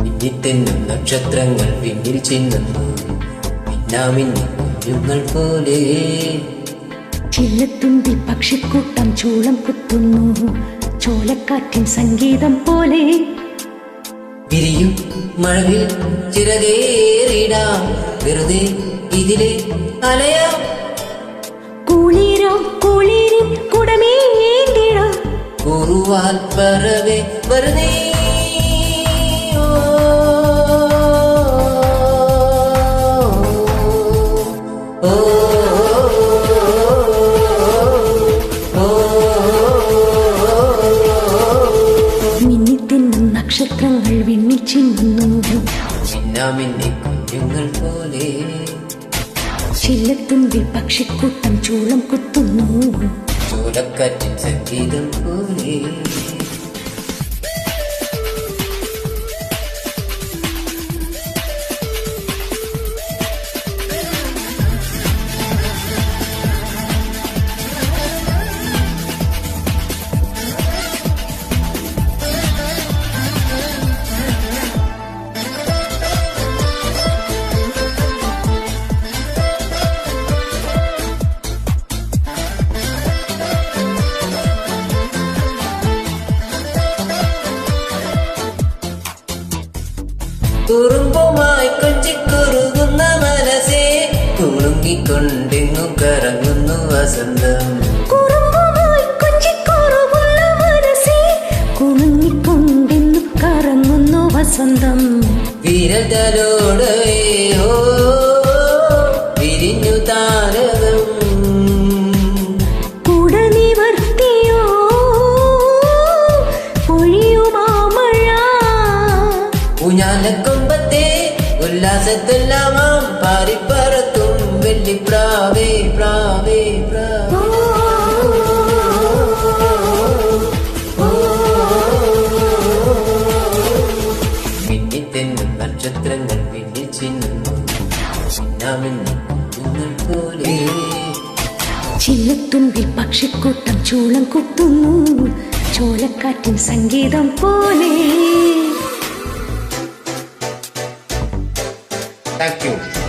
മിന്നിത്തെന്നും നക്ഷത്രങ്ങൾ പിന്നിൽ ചിന്നുന്നു മിന്നാമിന്നി കുഞ്ഞുങ്ങൾ പോലെ. ചില്ലത്തുമ്പിൽ പക്ഷിക്കൂട്ടം ചൂളം കുത്തുന്നു. ചോലക്കാറ്റിൻ സംഗീതം പോലെ. വിരിയും മഴവിൽ ചിറകേറിടാം. വെറുതെ ഇതിലെ അലയാം. കുളിരും കുളിരിൻ കുടമേ കുറുവാൽ പറവേ വെറുതെ നക്ഷത്രങ്ങൾ വിണ്ണിച്ചിന്നു ചിന്നാമിന്റെ കുഞ്ഞുങ്ങൾ പോലെ. ചില്ലത്തുമ്പിൽ പക്ഷിക്കൂട്ടം ചൂളം കുത്തുന്നു ചൂലക്കാറ്റിൻ സംഗീതം പോലെ. കുറുമ്പുമായി കൊഞ്ചിക്കുറുകുന്ന മനസ്സേ. കുളുങ്ങിക്കൊണ്ടെങ്ങു കറങ്ങുന്നു വസന്തം. വസന്തം വിരതലോടേ ഓ വിരിഞ്ഞു താരകം. ഊഞ്ഞാലക്കൊമ്പത്തെ ഉല്ലാസത്തെല്ലാമാം പാറിപ്പറത്തും വെള്ളിപ്രാവേ പ്രാവേ പ്രാവേ മിന്നിത്തെന്നും ചില്ലത്തുമ്പിൽ പക്ഷിക്കൂട്ടം ചൂളം കുത്തുന്നു. ചോലക്കാറ്റിൻ സംഗീതം പോലെ. Thank you.